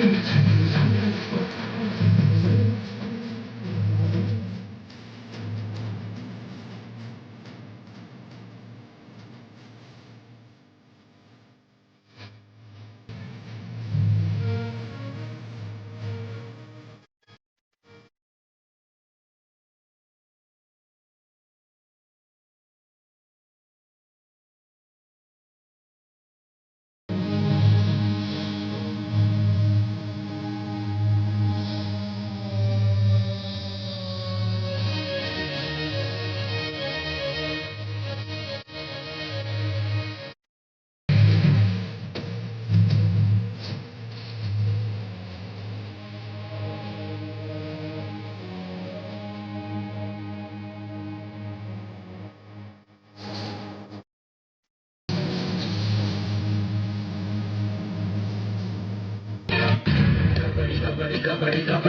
Egypt.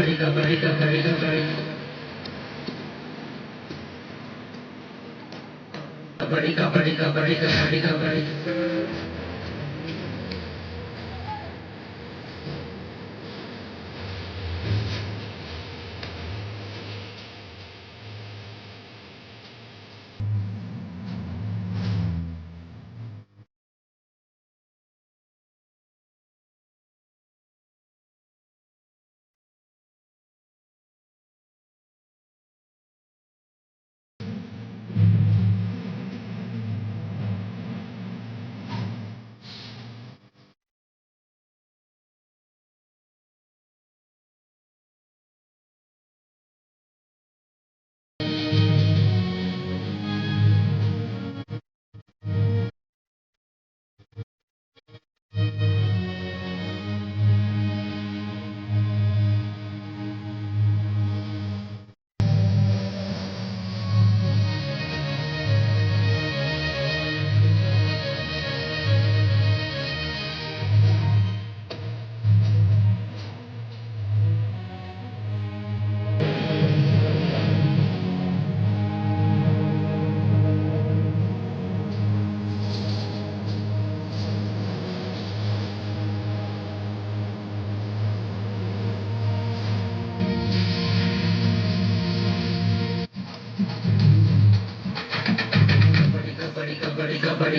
right, all right, all right, all right. Kabaddi, kabaddi, kabaddi, kabaddi.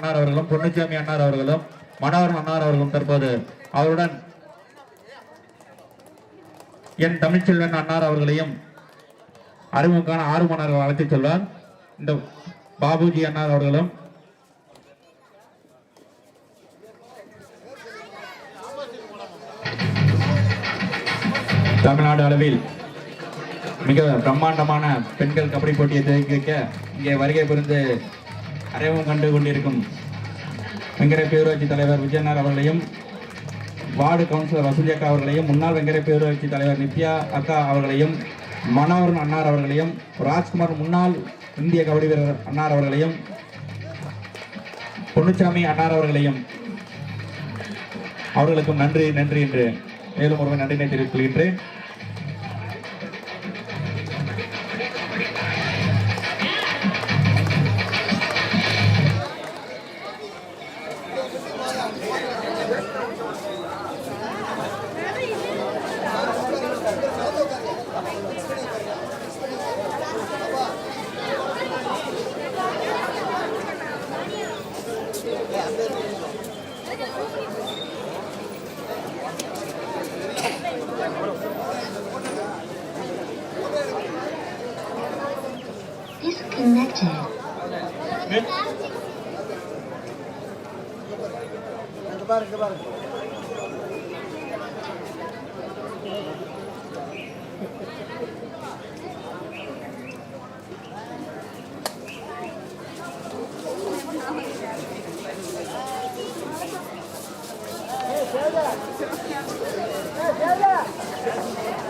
அண்ணார் அவர்களும் பொன்னுச்சாமி அண்ணார் அவர்களும் மனோகரன் அண்ணார் அவர்களும் தற்போது அவருடன் என் தமிழ்ச்செல்வன் அன்னார் அவர்களையும் அறிமுகமான ஆறு அழைத்துச் செல்வார். இந்த பாபுஜி அன்னார் அவர்களும் தமிழ்நாடு அளவில் மிக பிரம்மாண்டமான பெண்கள் கபடி போட்டியை தெரிவிக்க இங்கே வருகை புரிந்து அறிமுகம் கண்டு கொண்டிருக்கும் வெங்கரை பேரூராட்சி தலைவர் விஜயனார் அவர்களையும் வார்டு கவுன்சிலர் வசந்தி அக்கா அவர்களையும் முன்னாள் வெங்கரை பேரூராட்சி தலைவர் நித்யா அக்கா அவர்களையும் மனோகரன் அன்னார் அவர்களையும் ராஜ்குமார் முன்னாள் இந்திய கபடி வீரர் அன்னார் அவர்களையும் பொன்னுச்சாமி அன்னார் அவர்களையும் அவர்களுக்கும் நன்றி நன்றி என்று மேலும் ஒருவர் நன்றினை தெரிவித்துக் கொள்கின்றேன். பாருங்க பாருங்க Yeah, yeah, yeah.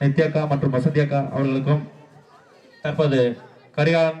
நித்யாக்கா மற்றும் வசந்தி அக்கா அவர்களுக்கும் தற்போது கரிகாலன்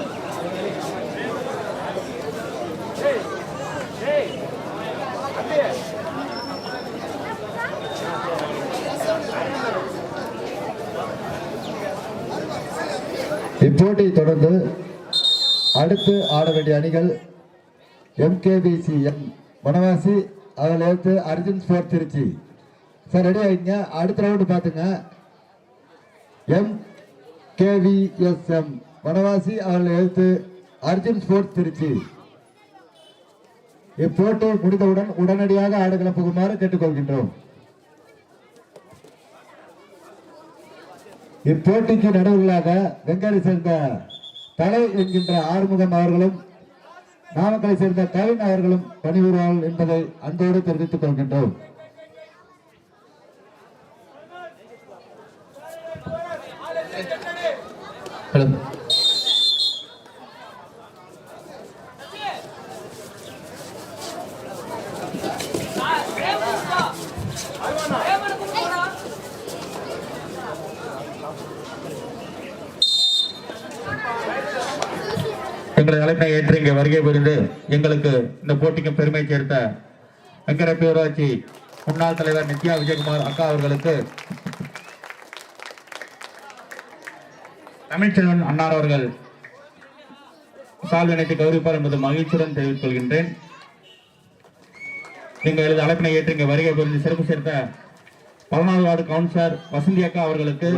இப்போட்டியை தொடர்ந்து அடுத்து ஆட வேண்டிய அணிகள் எம்கேபிசி எம் வனவாசி அதில் எடுத்து Arjun sport Trichy. Sir ready ஆகிங்க அடுத்த ரவுண்டு பார்த்துங்க. எம் கேவிஎஸ்எம் வனவாசி அவர்கள் எழுத்து அர்ஜுன் ஸ்போர்ட்ஸ் திருச்சி. இப்போட்டி முடிந்தவுடன் உடனடியாக ஆடுகளம் புகுமாறு கேட்டுக்கொள்கின்றோம். இப்போட்டிக்கு நடுவில்லாக வெங்காரி சேர்ந்த தலை என்கின்ற ஆறுமுகம் அவர்களும் நாமக்கலை சேர்ந்த கவின் அவர்களும் பணிபுரிவார்கள் என்பதை அன்போடு தெரிவித்துக் கொள்கின்றோம். ஹலோ இன்று இங்கே வருகை புரிந்து எங்களுக்கு இந்த போட்டிக்கு பெருமை சேர்த்த வெங்கரப்பி ஊராட்சி முன்னாள் தலைவர் நித்யா விஜயகுமார் அக்கா அவர்களுக்கு தமிழ்ச்செல்வன் அன்னார் அவர்கள் சால்வை இணைத்து கௌரவிப்பார் என்பது மகிழ்ச்சியுடன் தெரிவித்துக் கொள்கின்றேன். எங்களது அழைப்பினை ஏற்று இங்கே வருகை புரிந்து சிறப்பு சேர்த்த பதினாறு வார்டு கவுன்சிலர் வசந்தி அக்கா அவர்களுக்கு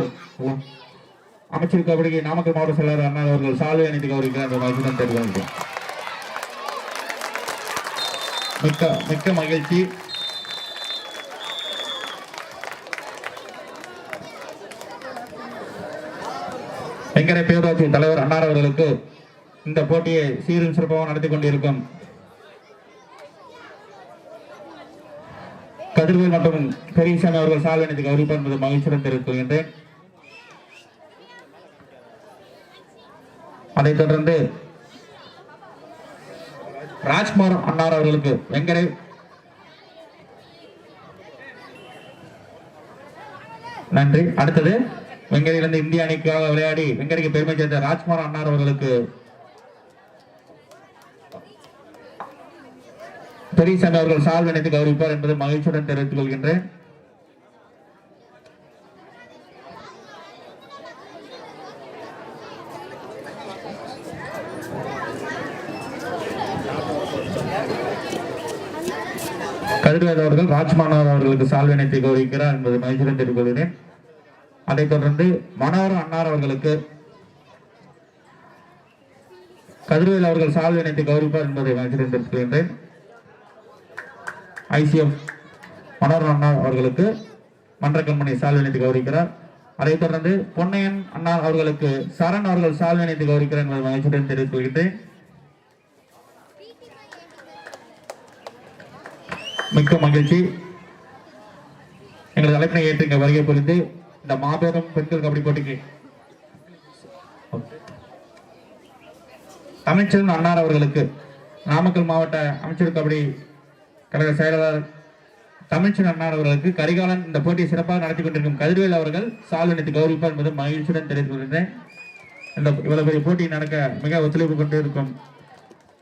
அமைச்சர் கபடி நாமக்கல் மாவட்ட செயலாளர் அண்ணா அவர்கள் சாலை அணிந்து கௌரவிக்கிறார் என்ற மிக்க மிக்க மகிழ்ச்சி. வெங்கரை பேரூராட்சி தலைவர் அன்னார் அவர்களுக்கு இந்த போட்டியை சீரும் சிறப்பாக நடத்தி கொண்டிருக்கும் கதிர்வேல் மற்றும் பெரியசாமி அவர்கள் சால் இணைத்து கௌரவிப்பார் என்பது மகிழ்ச்சியுடன் தெரிவித்துக் கொள்கின்றேன். அதைத் தொடர்ந்து ராஜ்குமார் அன்னார் அவர்களுக்கு வெங்கடை. நன்றி. அடுத்தது வெங்கடையிலிருந்து இந்திய அணிக்காக விளையாடி வெங்கடைக்கு பெருமை சேர்ந்த ராஜ்குமார் அன்னார் அவர்களுக்கு பெரியசாமி அவர்கள் சால்வை இணைத்து கௌரவிப்பார் என்பது மகிழ்ச்சியுடன் தெரிவித்துக் கொள்கின்றேன். கதிர்வேல் அவர்களுக்கு சால்வினத்தை கௌரவிக்கிறார் என்பதை மகிழ்ச்சியுடன் தெரிவித்துக்கொள்கிறேன். அதைத் தொடர்ந்து மனோகர் அன்னார் அவர்களுக்கு கதிர்வேல் அவர்கள் சால்வினத்தை கௌரவிப்பார் என்பதை மகிழ்ச்சியுடன் தெரிவித்துக்கொள்கின்றேன். ஐசிஎஃப் மனோகர் அண்ணா அவர்களுக்கு மன்றக்கண்மணி சால்வினத்தை கௌரவிக்கிறார். அதைத் தொடர்ந்து பொன்னையன் அண்ணா அவர்களுக்கு சரண் அவர்கள் சால்வினத்தை கௌரவிக்கிறார் என்பதை மகிழ்ச்சியுடன் தெரிவித்துக் மிக்க மகிழ்ச்சி. எங்களது அழைப்பினை ஏற்று இங்கே வருகை புரிந்து இந்த மாபெரும் பெண்கள் கபடி போட்டிக்கு. தமிழ்ச்செல்வன் அன்னார் அவர்களுக்கு நாமக்கல் மாவட்ட அமைச்சர் கபடி கழக செயலாளர் தமிழ்ச்சன் அண்ணார் அவர்களுக்கு கரிகாலன் இந்த போட்டியை சிறப்பாக நடத்தி கொண்டிருக்கும் கதிர்வேல் அவர்கள் சால் கௌரவிப்பார் என்பது மகிழ்ச்சியுடன் தெரிவித்துக் கொள்கிறேன். இந்த இவ்வளவு பெரிய போட்டி நடக்க மிக ஒத்துழைப்பு கொண்டு இருக்கும்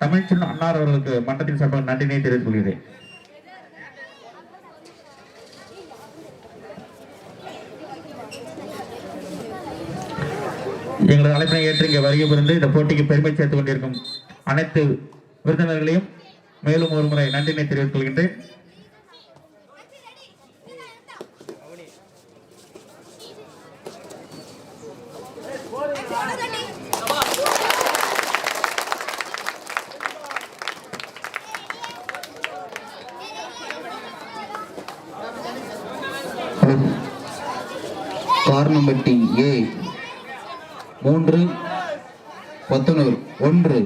தமிழ்ச்சன் அன்னார் அவர்களுக்கு மன்றத்தின் சார்பாக நன்றினை தெரிவித்துக் கொள்கிறேன். எங்களது அழைப்பினை ஏற்று இங்கே வருகை புரிந்து இந்த போட்டிக்கு பெருமை சேர்த்துக் கொண்டிருக்கும் அனைத்து விருந்தினர்களையும் மேலும் ஒரு முறை நன்றினை தெரிவித்துக் கொள்கின்றேன். காரணம்பட்டி ஏ. மூன்று பத்தனூர் ஒன்று.